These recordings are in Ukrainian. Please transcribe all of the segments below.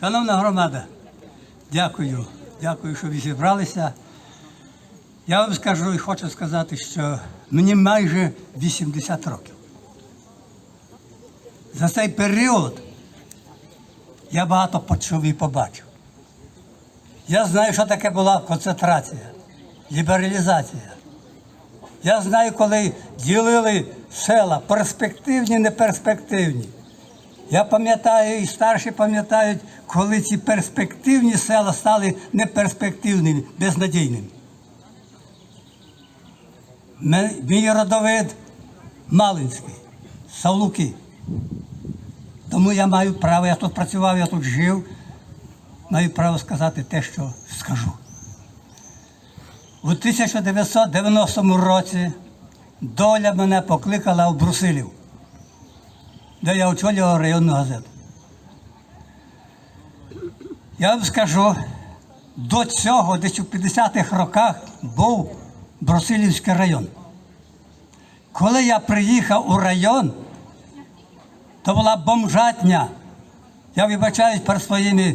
Шановна громада, дякую, дякую, що ви зібралися. Я вам скажу і хочу сказати, що мені майже 80 років. За цей період я багато почув і побачив. Я знаю, що таке була концентрація, лібералізація. Я знаю, коли ділили села перспективні, неперспективні. Я пам'ятаю, і старші пам'ятають, коли ці перспективні села стали неперспективними, безнадійними. Мій родовид Малинський, Савлуки. Тому я маю право, я тут працював, я тут жив, маю право сказати те, що скажу. У 1990 році доля мене покликала в Брусилів де я очолював районну газету. Я вам скажу, до цього, десь у 50-х роках, був Брусилівський район. Коли я приїхав у район, то була бомжатня. Я вибачаюсь перед своїми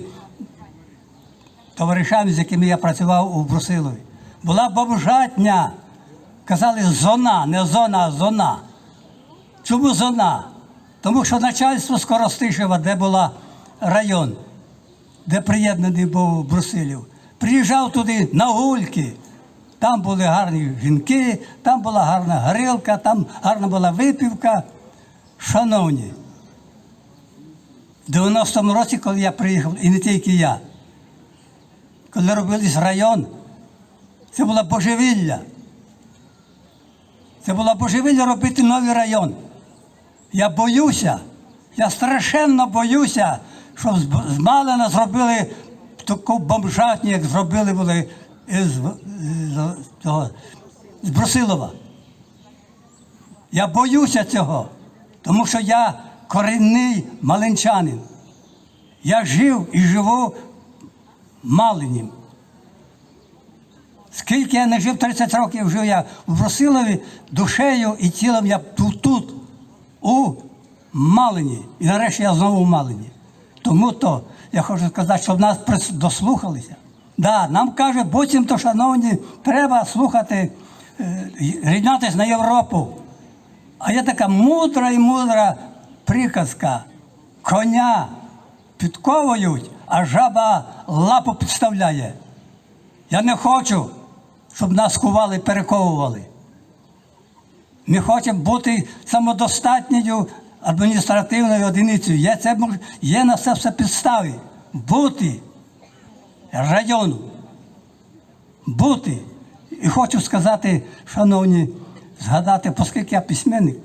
товаришами, з якими я працював у Брусилові. Була бомжатня. Казали зона, не зона, а зона. Чому зона? Тому що начальство Скоростишева, де була район, де приєднаний був Брусилів, приїжджав туди на гульки. Там були гарні жінки, там була гарна горілка, там гарна була випівка. Шановні, в 90-му році, коли я приїхав, і не тільки я, коли робились район, це була божевілля. Це була божевілля робити новий район. Я боюся, я страшенно боюся, щоб з Малина зробили таку бомжатню, як зробили були з, того, з Брусилова. Я боюся цього, тому що я корінний малинчанин. Я жив і живу Малинім. Скільки я не жив, 30 років жив я в Брусилові, душею і тілом я тут, тут у Малині. І нарешті я знову в Малині. Тому то я хочу сказати, щоб нас дослухалися. Да, нам каже, буцімто, шановні, треба слухати, е, рівнятися на Європу. А є така мудра і мудра приказка. Коня підковують, а жаба лапу підставляє. Я не хочу, щоб нас кували, перековували. Ми хочемо бути самодостатньою адміністративною одиницею. Є, це, є на це все підстави. Бути району. Бути. І хочу сказати, шановні, згадати, оскільки я письменник,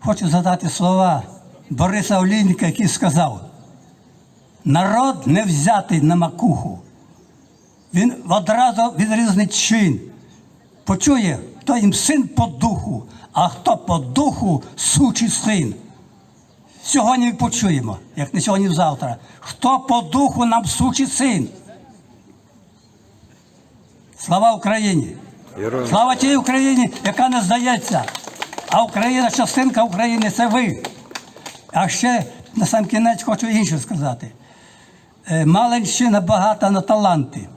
хочу згадати слова Бориса Олійника, який сказав: народ не взятий на макуху. Він одразу відрізнить чин. Почує, хто їм син по духу, а хто по духу сучий син. Сьогодні почуємо, як не сьогодні, завтра. Хто по духу нам сучий син? Слава Україні! Слава тій Україні, яка не здається. А Україна, частинка України це ви. А ще на сам кінець хочу інше сказати. Е, Малинщина багата на таланти.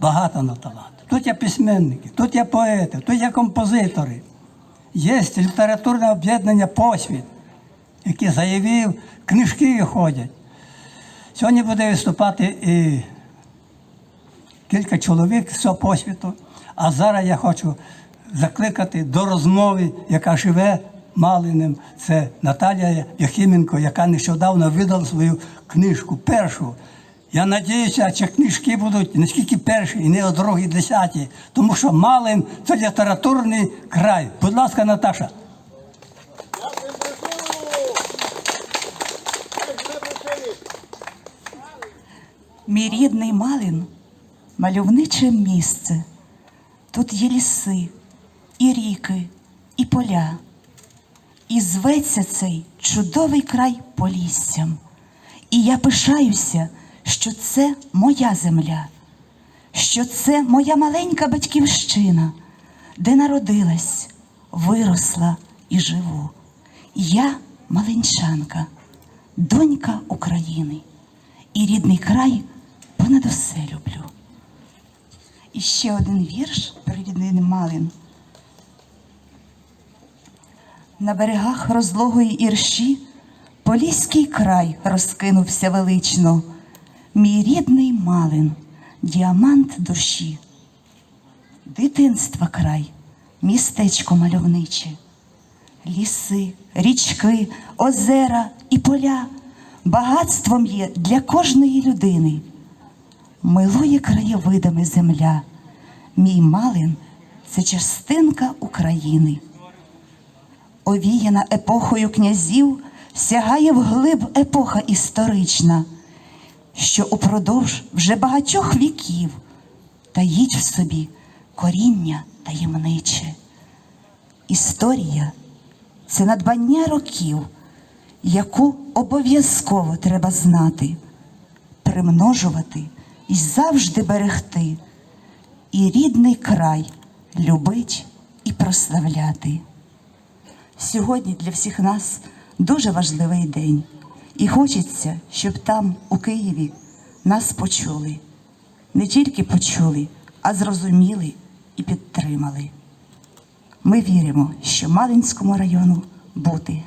Багато на таланти. Тут є письменники, тут є поети, тут є композитори. Є літературне об'єднання посвіт, яке заявив, книжки ходять. Сьогодні буде виступати і кілька чоловік з цього посвіту. А зараз я хочу закликати до розмови, яка живе Малиним. Це Наталія Яхименко, яка нещодавно видала свою книжку першу. Я надіюся, що книжки будуть не тільки перші, і не о другі, десяті, тому що Малин це літературний край. Будь ласка, Наташа. Мій рідний Малин мальовниче місце. Тут є ліси, і ріки, і поля. І зветься цей чудовий край Поліссям. І я пишаюся, що це моя земля, що це моя маленька батьківщина, де народилась, виросла і живу. Я малинчанка, донька України. і рідний край понад усе люблю. І ще один вірш рідний Малин. На берегах розлогої ірші Поліський край розкинувся велично. Мій рідний малин, діамант душі. Дитинства край, містечко мальовниче, ліси, річки, озера і поля багатством є для кожної людини. Милує краєвидами земля. Мій малин це частинка України. Овіяна епохою князів, сягає вглиб епоха історична, що упродовж вже багатьох віків таїть в собі коріння таємниче. Історія це надбання років, яку обов'язково треба знати, примножувати і завжди берегти, і рідний край любить і прославляти. Сьогодні для всіх нас дуже важливий день, і хочеться, щоб там, у Києві, нас почули. Не тільки почули, а зрозуміли і підтримали. Ми віримо, що Малинському району бути.